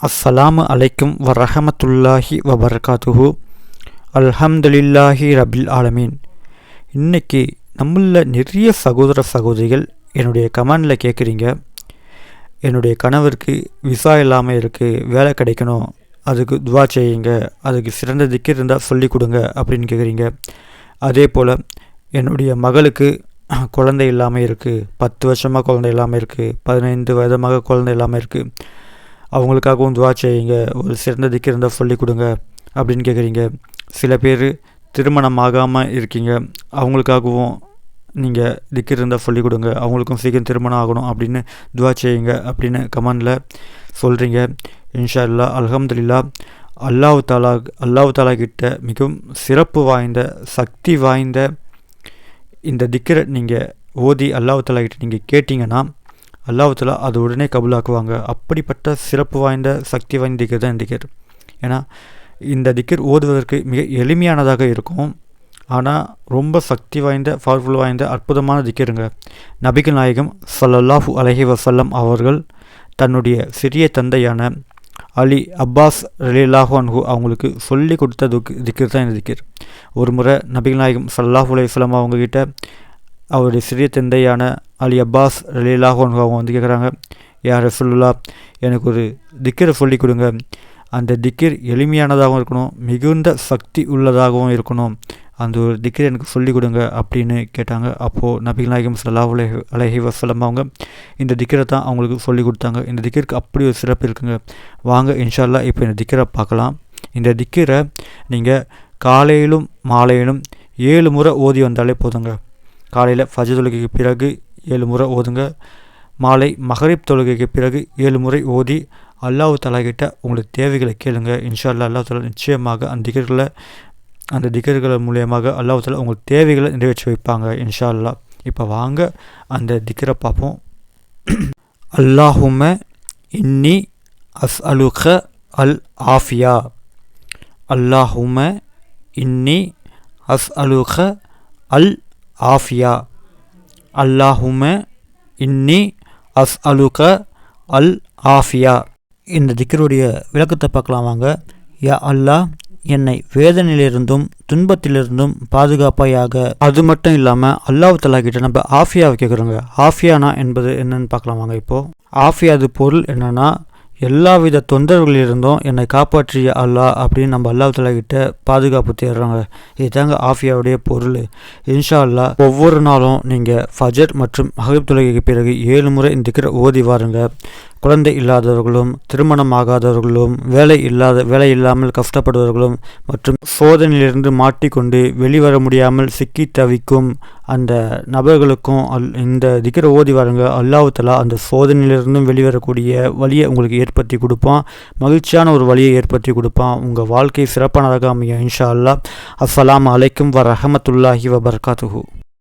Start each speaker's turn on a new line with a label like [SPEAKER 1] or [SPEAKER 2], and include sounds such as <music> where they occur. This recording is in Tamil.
[SPEAKER 1] அஸ்ஸலாமு அலைக்கும் வரஹமத்துல்லாஹி வபர்காத்துஹு அல்ஹம்துலில்லாஹி ரபில் ஆலமீன் இன்னைக்கு நம்மள நிறைய சகோதர சகோதரிகள் என்னுடைய கமெண்டில் கேட்குறீங்க என்னுடைய கணவருக்கு விசா இல்லாமல் இருக்குது வேலை கிடைக்கணும் அதுக்கு துவா செய்யுங்க அதுக்கு சிறந்த திக்கு இருந்தால் சொல்லி கொடுங்க அப்படின்னு கேட்குறீங்க அதே போல் என்னுடைய மகளுக்கு குழந்தை இல்லாமல் இருக்குது பத்து வருஷமாக குழந்தை இல்லாமல் இருக்குது பதினைந்து வயதமாக குழந்தை இல்லாமல் இருக்குது அவங்களுக்காகவும் துவா செய்யுங்க. ஒரு சிறந்த திக்கு இருந்தால் சொல்லி கொடுங்க அப்படின்னு கேட்குறீங்க சில பேர் திருமணம் ஆகாமல் இருக்கீங்க. அவங்களுக்காகவும் நீங்கள் திக்கு இருந்தால் சொல்லிக் கொடுங்க. அவங்களுக்கும் சீக்கிரம் திருமணம் ஆகணும் அப்படின்னு துவா செய்யுங்க அப்படின்னு கமெண்டில் சொல்கிறீங்க இன்ஷா அல்லா அலமதுல்லா அல்லாஹ் தாலா அல்லாஹ் தாலா கிட்ட மிகவும் சிறப்பு வாய்ந்த சக்தி வாய்ந்த இந்த திக்கரை நீங்கள் ஓதி அல்லாஹ் தாலா கிட்ட நீங்கள் கேட்டிங்கன்னா அல்லாஹாலா அது உடனே கபுலாக்குவாங்க. அப்படிப்பட்ட சிறப்பு வாய்ந்த சக்தி வாய்ந்த திக்கர் தான் திக்கர். ஏன்னா இந்த திக்கர் ஓதுவதற்கு மிக எளிமையானதாக இருக்கும். ஆனால் ரொம்ப சக்தி வாய்ந்த பவர்ஃபுல் வாய்ந்த அற்புதமான திக்கருங்க. நபிகள் நாயகம் சல்லல்லாஹு அலஹி வசல்லம் அவர்கள் தன்னுடைய சிறிய தந்தையான அலி அப்பாஸ் ரலிலாஹு அன்ஹு அவங்களுக்கு சொல்லி கொடுத்த துக் திக்கர் தான் இந்த திக்கர். ஒரு முறை நபிகள் நாயகம் சல்லாஹூ அலையம் அவங்கக்கிட்ட அவருடைய சிறிய தந்தையான அலி அப்பாஸ் ரலீலாக அவங்க வந்து கேட்குறாங்க யார் ரசூலுல்லா எனக்கு ஒரு திக்கரை சொல்லி கொடுங்க. அந்த திக்கர் எளிமையானதாகவும் இருக்கணும் மிகுந்த சக்தி உள்ளதாகவும் இருக்கணும். அந்த ஒரு திக்கர் எனக்கு சொல்லி கொடுங்க அப்படின்னு கேட்டாங்க. அப்போது நபிகள் நாயகம் சல்லா அலஹி அலஹி வசலம் அவங்க இந்த திக்கரை தான் அவங்களுக்கு சொல்லி கொடுத்தாங்க. இந்த திக்கருக்கு அப்படி ஒரு சிறப்பு இருக்குங்க. வாங்க இன்ஷால்லா இப்போ இந்த திக்கரை பார்க்கலாம். இந்த திக்கரை நீங்கள் காலையிலும் மாலையிலும் ஏழு முறை ஓதி வந்தாலே போதுங்க. காலையில் ஃபஜ தொழுகைக்கு பிறகு ஏழு முறை ஓதுங்க. மாலை மஹரீப் தொழுகைக்கு பிறகு ஏழு முறை ஓதி அல்லாஹு தலாகிட்ட உங்களுக்கு தேவைகளை கேளுங்க. இன்ஷா அல்லா அல்லாஹ் தலா நிச்சயமாக அந்த திகர்களை அந்த திகர்கள் மூலியமாக அல்லாஹு தலா உங்களுக்கு தேவைகளை நிறைவேற்றி வைப்பாங்க இன்ஷா அல்லா இப்போ வாங்க அந்த திக்கரை பார்ப்போம். <clears throat> அல்லாஹும இன்னி அஸ் அலுக அல் ஆஃபியா அல்லாஹும இன்னி அஸ் அலுக அல் ஆஃபியா. அல்லாஹும இன்னி அஸ் அலுக அல் ஆஃபியா. இந்த திக்கருடைய விளக்கத்தை பார்க்கலாம் வாங்க. யா அல்லாஹ் என்னை வேதனையிலிருந்தும் துன்பத்திலிருந்தும் பாதுகாப்பாயாக. அது மட்டும் இல்லாமல் அல்லாஹ் தலாக்கிட்ட நம்ம ஆஃபியாவை கேட்குறோங்க ஆஃபியானா என்பது என்னன்னு பார்க்கலாம் வாங்க இப்போது ஆஃபியாது பொருள் என்னென்னா எல்லாவித தொந்தரவுகளிலிருந்தும் என்னை காப்பாற்றிய அல்லா அப்படின்னு நம்ம அல்லா தலாகிட்ட பாதுகாப்பு தேடுறாங்க. இதுதாங்க ஆஃபியாவுடைய பொருள். இன்ஷா அல்லா ஒவ்வொரு நாளும் நீங்கள் ஃபஜர் மற்றும் மகரிப் தொழுகைக்கு பிறகு ஏழு முறை இந்த திக்கிற ஓதி வாருங்க. குழந்தை இல்லாதவர்களும் திருமணம் ஆகாதவர்களும் வேலை இல்லாத வேலை இல்லாமல் கஷ்டப்படுபவர்களும் மற்றும் சோதனையிலிருந்து மாட்டிக்கொண்டு வெளிவர முடியாமல் சிக்கி தவிக்கும் அந்த நபர்களுக்கும் அல் இந்த திக்கிற ஓதி வாருங்க. அல்லாவுத்தலா அந்த சோதனையிலிருந்தும் வெளிவரக்கூடிய வழியை உங்களுக்கு ஏற்படுத்தி கொடுப்பான். மகிழ்ச்சியான ஒரு வழியை ஏற்படுத்தி கொடுப்பான். உங்கள் வாழ்க்கை சிறப்பானதாக அமையும் இன்ஷா அல்லா அஸ்லாம் அலைக்கும் வ ரஹமத்துல்லாஹி வபர்காத்துஹூ.